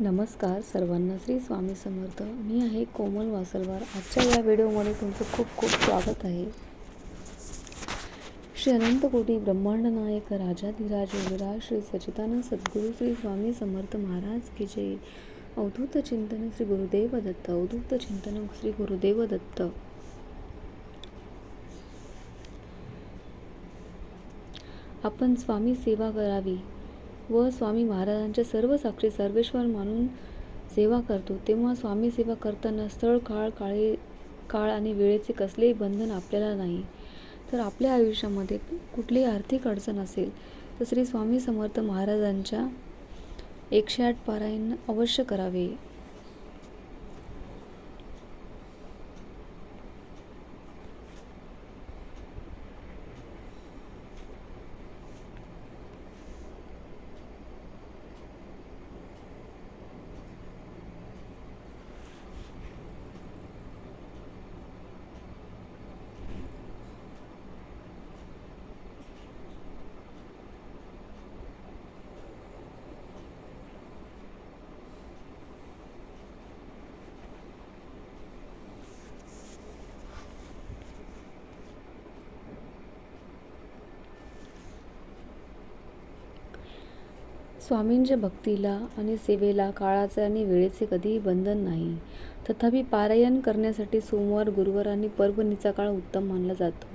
नमस्कार सर्वांना. श्री स्वामी समर्थ. मी आहे कोमल वासलवार. आजच्या या व्हिडिओमध्ये तुमचं खूप खूप स्वागत आहे. श्री अनंत कोटी ब्रह्मांड नायक राजाधिराज योगराज श्री सचितानंद सद्गुरू श्री स्वामी समर्थ महाराज की जय. अवधूत चिंतन श्री गुरुदेव दत्त. अवधूत चिंतन श्री गुरुदेव दत्त. आपण स्वामी सेवा करावी. व स्वामी महाराजांच्या सर्व साक्षी सर्वेश्वर मानून सेवा करतो. तेव्हा स्वामी सेवा करताना स्थळ काळ काळे काळ आणि वेळेचे कसलेही बंधन आपल्याला नाही. तर आपल्या आयुष्यामध्ये कुठलीही आर्थिक अडचण असेल तर श्री स्वामी समर्थ महाराजांच्या एकशे आठ पारायण अवश्य करावे. स्वामींच्या भक्तीला आणि सेवेला काळाचे आणि वेळेचे कधीही बंधन नाही. तथापि पारायण करण्यासाठी सोमवार गुरुवार आणि पर्वणीचा काळ उत्तम मानला जातो.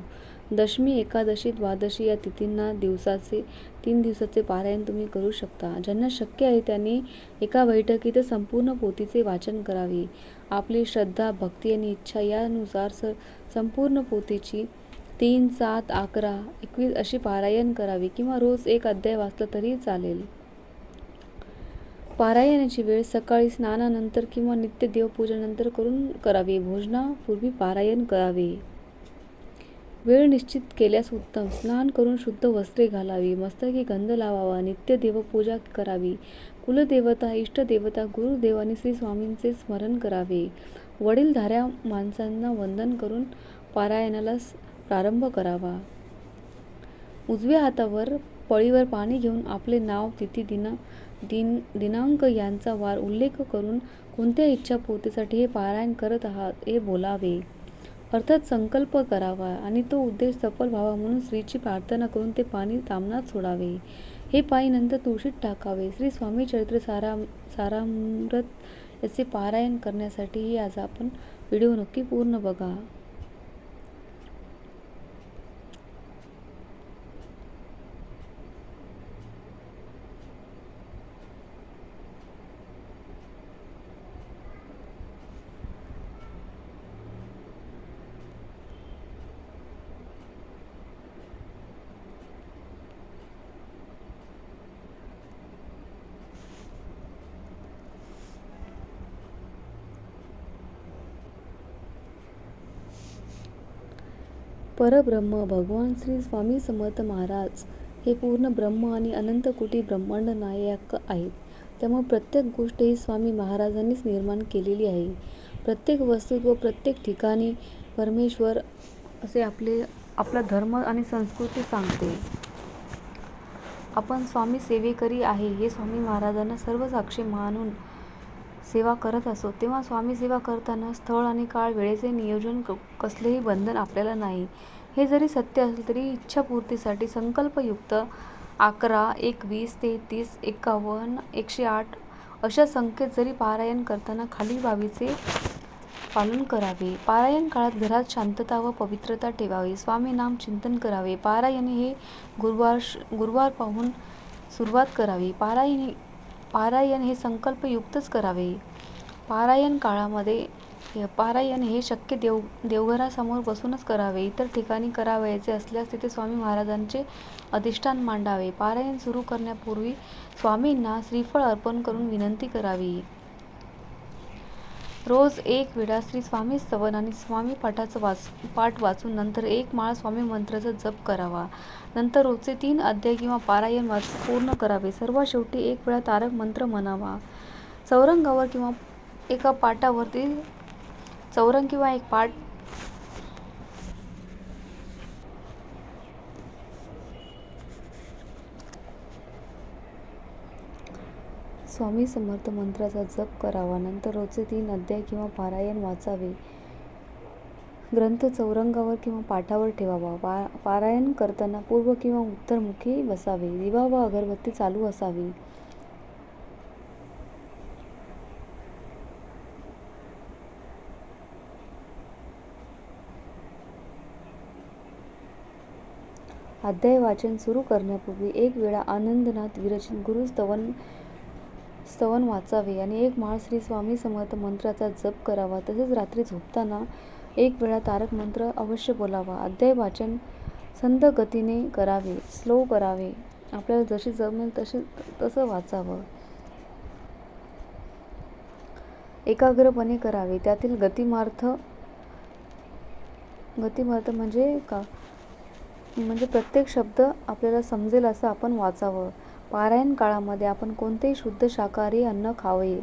दशमी एकादशी द्वादशी या तिथींना दिवसाचे तीन दिवसाचे पारायण तुम्ही करू शकता. ज्यांना शक्य आहे त्यांनी एका बैठकीत संपूर्ण पोथीचे वाचन करावे. आपली श्रद्धा भक्ती आणि इच्छा यानुसार स संपूर्ण पोथीची तीन सात अकरा एकवीस अशी पारायण करावी किंवा रोज एक अध्याय वाचला तरी चालेल. पारायणाची वेळ सकाळी स्नानानंतर किंवा नित्य देवपूजेनंतर करून करावी. भोजनापूर्वी पारायण करावे. वेळ निश्चित केल्यास उत्तम. स्नान करून शुद्ध वस्त्रे घालावी. मस्तकी गंध लावावा. नित्य देवपूजा करावी. कुलदेवता इष्टदेवता गुरुदेव आणि श्री स्वामींचे स्मरण करावे. वडीलधाऱ्या माणसांना वंदन करून पारायणाला प्रारंभ करावा. उजव्या हातावर पळीवर पाणी घेऊन आपले नाव तिथी दिन दिन दिनांक यांचा वार उल्लेख करून कोणत्या इच्छापूर्तीसाठी हे पारायण करत आहात हे बोलावे. अर्थात संकल्प करावा आणि तो उद्देश सफल व्हावा म्हणून श्रीची प्रार्थना करून ते पाणी तामनात सोडावे. हे पाणी नंतर तुळशीत टाकावे. श्री स्वामी चरित्र सारा सारामृत याचे पारायण करण्यासाठीही आज आपण व्हिडिओ नक्की पूर्ण बघा. परब्रह्म भगवान श्री स्वामी समर्थ महाराज हे पूर्ण ब्रह्म आणि अनंत कोटी ब्रह्मांड नायक आहेत. त्यामुळे प्रत्येक गोष्ट ही स्वामी महाराजांनीच निर्माण केलेली आहे. प्रत्येक वस्तूत व प्रत्येक ठिकाणी परमेश्वर असे आपले आपला धर्म आणि संस्कृती सांगते. आपण स्वामी सेवेकरी आहे हे स्वामी महाराजांना सर्व साक्षी मानून सेवा करत असो तेव्हा स्वामी सेवा करताना स्थळ आणि काळ वेळेचे नियोजन कसलेही बंधन आपल्याला नाही. हे जरी सत्य असले तरी इच्छापूर्तीसाठी संकल्पयुक्त अकरा एकवीस तेहतीस एकावन्न एकशे आठ अशा संख्येत जरी पारायण करताना खालील बाबीचे पालन करावे. पारायण काळात घरात शांतता व पवित्रता ठेवावी. स्वामी नाम चिंतन करावे. पारायण हे गुरुवार गुरुवार पाहून सुरुवात करावी. पारायणी पारायण हे संकल्पयुक्तच करावे. पारायण काळामध्ये पारायण हे शक्य देव देवघरासमोर बसूनच करावे. इतर ठिकाणी करावयाचे असल्यास तिथे स्वामी महाराजांचे अधिष्ठान मांडावे. पारायण सुरू करण्यापूर्वी स्वामींना श्रीफळ अर्पण करून विनंती करावी. रोज एक वेळा श्री स्वामी स्तवन आणि स्वामी पाठाचं वाच पाठ वाचून नंतर एक माळ स्वामी मंत्राचा जप करावा. नंतर रोजचे तीन अध्याय किंवा पारायण वाच पूर्ण करावे. सर्वात शेवटी एक वेळा तारक मंत्र म्हणावा. चौरंगावर किंवा एका पाटावरती चौरंग किंवा एक पाट स्वामी समर्थ मंत्राचा जप करावा. नंतर रोजचे तीन अध्याय किंवा पारायण वाचावे. ग्रंथ चौरंगावर किंवा पाठावर ठेवावा. पा पारायण करताना पूर्व किंवा उत्तरमुखी बसावे. दिवा व अगरबत्ती चालू असावी. अध्याय वाचन सुरू करण्यापूर्वी एक वेळा आनंदनाथ विरचित गुरुस्तवन स्तवन वाचावे आणि एक माळ श्री स्वामी समर्थ मंत्राचा जप करावा. तसेच रात्री झोपताना एक वेळा तारक मंत्र अवश्य बोलावा. अध्याय वाचन संत गतीने करावे स्लो करावे. आपल्याला जशी जमेल तशी तसं वाचावं. एकाग्रपणे करावे. त्यातील गतिमार्थ गतिमार्थ म्हणजे का? म्हणजे प्रत्येक शब्द आपल्याला समजेल असं आपण वाचावं. पारायण काळामध्ये आपण कोणतेही शुद्ध शाकाहारी अन्न खावे.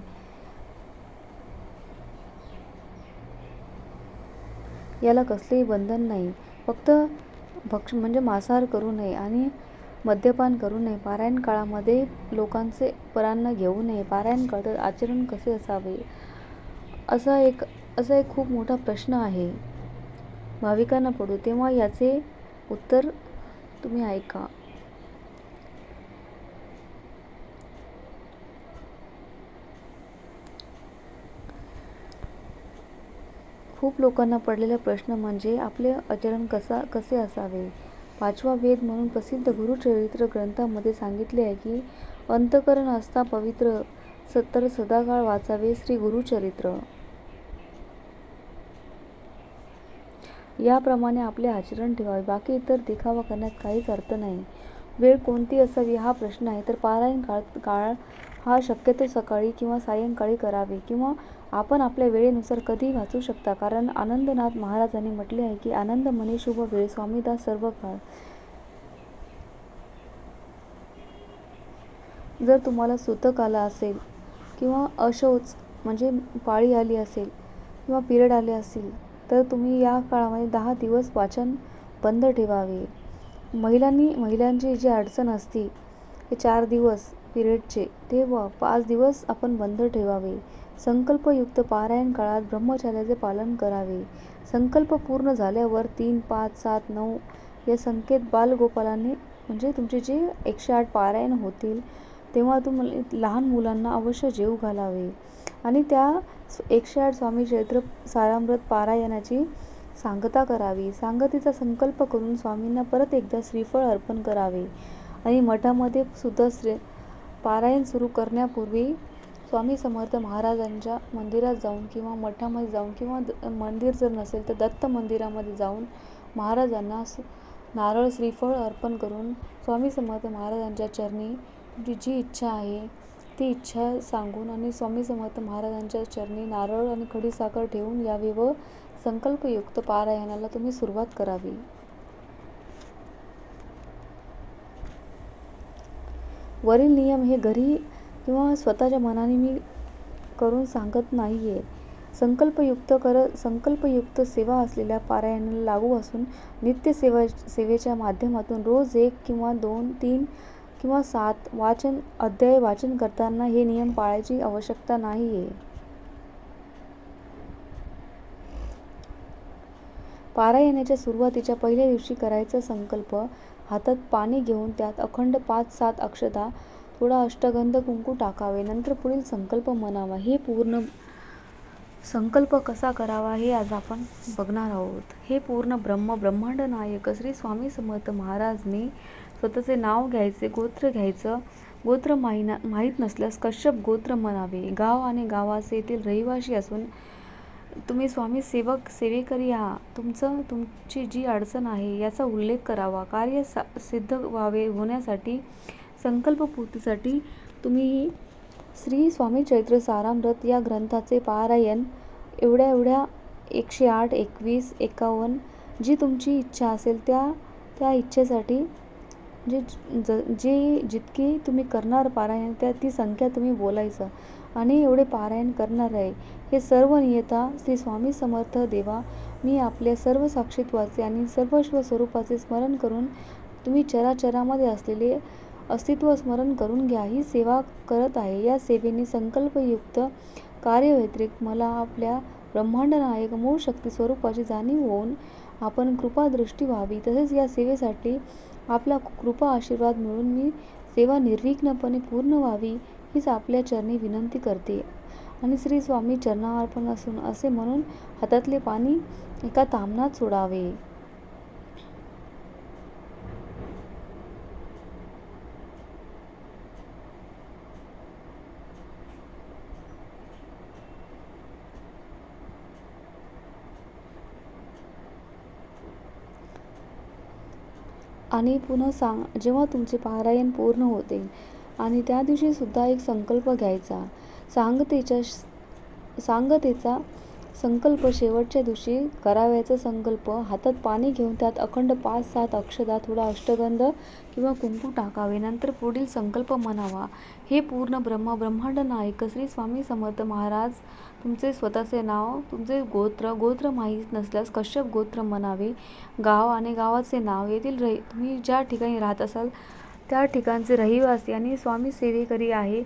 याला कसलेही बंधन नाही. फक्त भक्ष म्हणजे मांसाहार करू नये आणि मद्यपान करू नये. पारायण काळामध्ये लोकांचे परान्न घेऊ नये. पारायण काळात आचरण कसे असावे? असा एक असा एक खूप मोठा प्रश्न आहे. भाविकांना पडू तेव्हा याचे उत्तर तुम्ही ऐका. खूप लोकांना पडलेला प्रश्न म्हणजे आपले आचरण कसा कसे असावे? पाचवा वेद म्हणून प्रसिद्ध गुरुचरित्र ग्रंथामध्ये सांगितले आहे की अंतकरण असता पवित्र तर सदाकाळ वाचावे श्री गुरुचरित्र. याप्रमाणे आपले आचरण ठेवावे बाकी इतर देखावा करण्यात काहीच अर्थ नाही. वेळ कोणती असावी हा प्रश्न आहे तर पारायण काळ काळ हा शक्यतो सकाळी किंवा सायंकाळी करावे किंवा आपण आपल्या वेळेनुसार कधीही वाचू शकता. कारण आनंदनाथ महाराजांनी म्हटले आहे की आनंद मनी शुभ वेळ स्वामीदास सर्व काळ. जर तुम्हाला सुतक आला असेल किंवा अशौच म्हणजे पाळी आली असेल किंवा पिरियड आले असेल तर तुम्ही या काळामध्ये दहा दिवस वाचन बंद ठेवावे. महिलांनी महिलांची जी अडचण असते हे चार दिवस पिरियडचे तेव्हा पाच दिवस आपण बंद ठेवावे. संकल्पयुक्त पारायण काळात ब्रह्मचार्याचे पालन करावे. संकल्प पूर्ण झाल्यावर तीन पाच सात नऊ या संकेत बालगोपालांनी म्हणजे तुमचे जे एकशे आठ पारायण होतील तेव्हा तुम्हाला लहान मुलांना अवश्य जेव घालावे. आणि त्या एकशे आठ स्वामी चैत्र सारामृत पारायणाची सांगता करावी. सांगतीचा संकल्प करून स्वामींना परत एकदा श्रीफळ अर्पण करावे. आणि मठामध्ये सुद्धा श्री पारायण सुरू करण्यापूर्वी स्वामी समर्थ महाराजांच्या मंदिरात जाऊन किंवा मठामध्ये जाऊन किंवा मंदिर जर नसेल तर दत्त मंदिरामध्ये जाऊन महाराजांना नारळ श्रीफळ अर्पण करून स्वामी समर्थ महाराजांच्या चरणी जी इच्छा आहे ती इच्छा सांगून आणि स्वामी समर्थ महाराजांच्या चरणी नारळ आणि खडीसाखर ठेवून यावे व संकल्पयुक्त पारायणाला तुम्ही सुरुवात करावी. वरील नियम हे घरी किंवा स्वतःच्या मनाने मी करून सांगत नाही आहे संकल्पयुक्त कर संकल्पयुक्त सेवा असलेल्या पारायणाला लागू असून नित्य सेवा सेवेच्या माध्यमातून रोज एक किंवा दोन तीन किंवा सात वाचन अध्याय वाचन करताना हे नियम पाळायची आवश्यकता नाही आहे पारायणाच्या सुरुवातीच्या पहिल्या दिवशी करायचा संकल्प हातात पाणी घेऊन त्यात अखंड पाच सात अक्षता थोडा अष्टगंध कुंकू टाकावे. नंतर पुढील संकल्प म्हणावा. हे पूर्ण संकल्प कसा करावा हे आज आपण बघणार आहोत. हे पूर्ण ब्रह्म ब्रह्मांड नायक श्री स्वामी समर्थ महाराजने स्वतःचे नाव घ्यायचे गोत्र घ्यायचं. गोत्र माहिना माहीत नसल्यास कश्यप गोत्र म्हणावे. गाव आणि गावाचे येथील रहिवाशी असून तुम्ही स्वामी सेवक सेवेकरी आहात. तुमचं तुमची जी अडचण आहे याचा उल्लेख करावा. कार्य सा सिद्ध व्हावे होण्यासाठी संकल्पपूर्तीसाठी तुम्ही श्री स्वामी चैत्र सारामृत या ग्रंथाचे पारायण एवढ्या एवढ्या एकशे आठ एकवीस एकावन्न जी तुमची इच्छा असेल त्या त्या इच्छेसाठी जे ज जे जितकी तुम्ही करणार पारायण त्या ती संख्या तुम्ही बोलायचं. आणि एवढे पारायण करणार आहे. हे सर्व नियता श्री स्वामी समर्थ देवा मी आपल्या सर्व साक्षीत्वाचे आणि सर्वस्व स्वरूपाचे स्मरण करून तुम्ही चराचरामध्ये असलेले अस्तित्व स्मरण करून घ्या. ही सेवा करत आहे. या सेवेने संकल्पयुक्त कार्यव्यतिरिक्त मला आपल्या ब्रह्मांड नायक मूळ शक्ती स्वरूपाची जाणीव होऊन आपण कृपादृष्टी व्हावी. तसेच या सेवेसाठी आपला कृपा आशीर्वाद मिळून मी सेवा निर्विघ्नपणे पूर्ण व्हावी. हीच आपल्या चरणी विनंती करते. आणि श्री स्वामी चरणार्पण असून असे म्हणून हातातले पाणी एका तामनात सोडावे. आणि पुन्हा सांग जेव्हा तुमचे पारायण पूर्ण होते आणि त्या दिवशी सुद्धा एक संकल्प घ्यायचा. सांगतेच्या सांगतेचा संकल्प शेवटच्या दिवशी करावयाचा संकल्प हातात पाणी घेऊन त्यात अखंड पाच सात अक्षदा थोडा अष्टगंध किंवा कुंकू टाकावे. नंतर पुढील संकल्प म्हणावा. हे पूर्ण ब्रह्म ब्रह्मांड नायक श्री स्वामी समर्थ महाराज तुमचे स्वतःचे नाव तुमचे गोत्र गोत्र माहीत नसल्यास कश्यप गोत्र म्हणावे. गाव आणि गावाचे नाव येथील रही तुम्ही ज्या ठिकाणी राहत असाल त्या ठिकाणचे रहिवासी आणि स्वामी सेवेकरी आहे.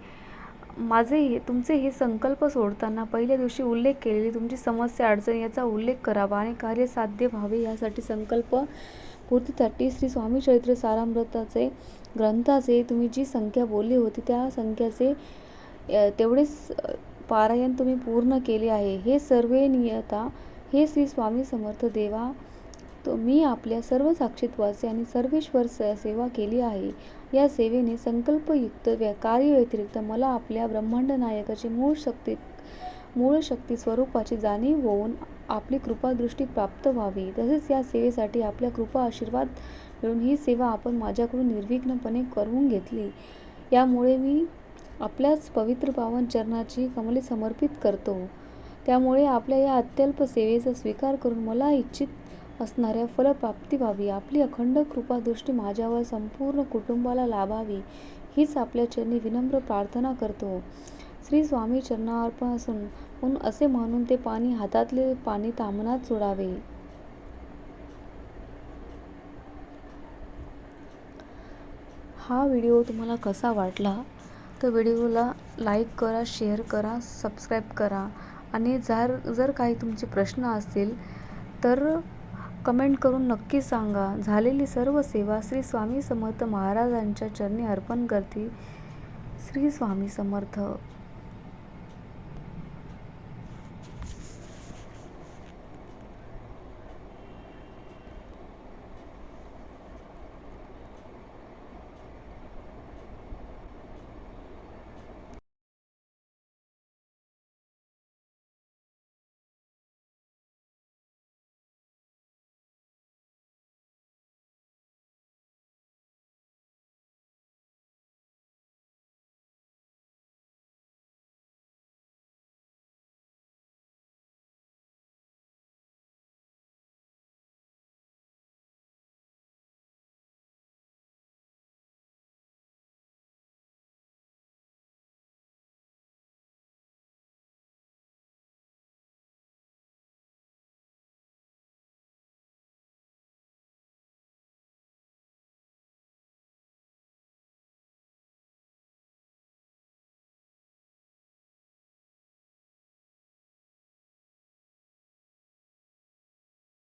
माझे हे तुमचे हे संकल्प सोडताना पहिल्या दिवशी उल्लेख केलेली तुमची समस्या अडचण याचा उल्लेख करावा आणि कार्य साध्य व्हावे यासाठी संकल्प पूर्तीसाठी श्री स्वामी चरित्र सारामृताचे ग्रंथाचे तुम्ही जी संख्या बोलली होती त्या संख्याचे तेवढेच पारायण तुम्ही पूर्ण केले आहे. हे सर्वे नियता हे श्री स्वामी समर्थ देवा तो मी आपल्या सर्व साक्षीत्वाचे आणि सर्वेश्वर सेवा केली आहे. या सेवेने संकल्पयुक्त कार्यव्यतिरिक्त मला आपल्या ब्रह्मांड नायकाची मूळ शक्ती मूळ शक्ती स्वरूपाची जाणीव होऊन आपली कृपादृष्टी प्राप्त व्हावी. तसेच या सेवेसाठी आपल्या कृपा आशीर्वाद मिळून ही सेवा आपण माझ्याकडून निर्विघ्नपणे करून घेतली. यामुळे मी आपल्याच पवित्र पावन चरणाची कमले समर्पित करतो. त्यामुळे आपल्या या अत्यल्प सेवेचा स्वीकार करून मला इच्छित असणाऱ्या फलप्राप्ती व्हावी आपली अखंड कृपादृष्टी माझ्यावर संपूर्ण कुटुंबाला लाभावी हीच आपल्या चरणी विनम्र प्रार्थना करतो. श्री स्वामी चरणार्पण असून असे म्हणून ते पाणी हातातले पाणी तामनात सोडावे. हा व्हिडिओ तुम्हाला कसा वाटला? तर व्हिडिओला लाईक करा शेअर करा सबस्क्राईब करा. आणि जर जर काही तुमचे प्रश्न असतील तर कमेंट करून नक्की सांगा. झालेली सर्व सेवा श्री स्वामी समर्थ महाराजांच्या चरणी अर्पण करते श्री स्वामी समर्थ.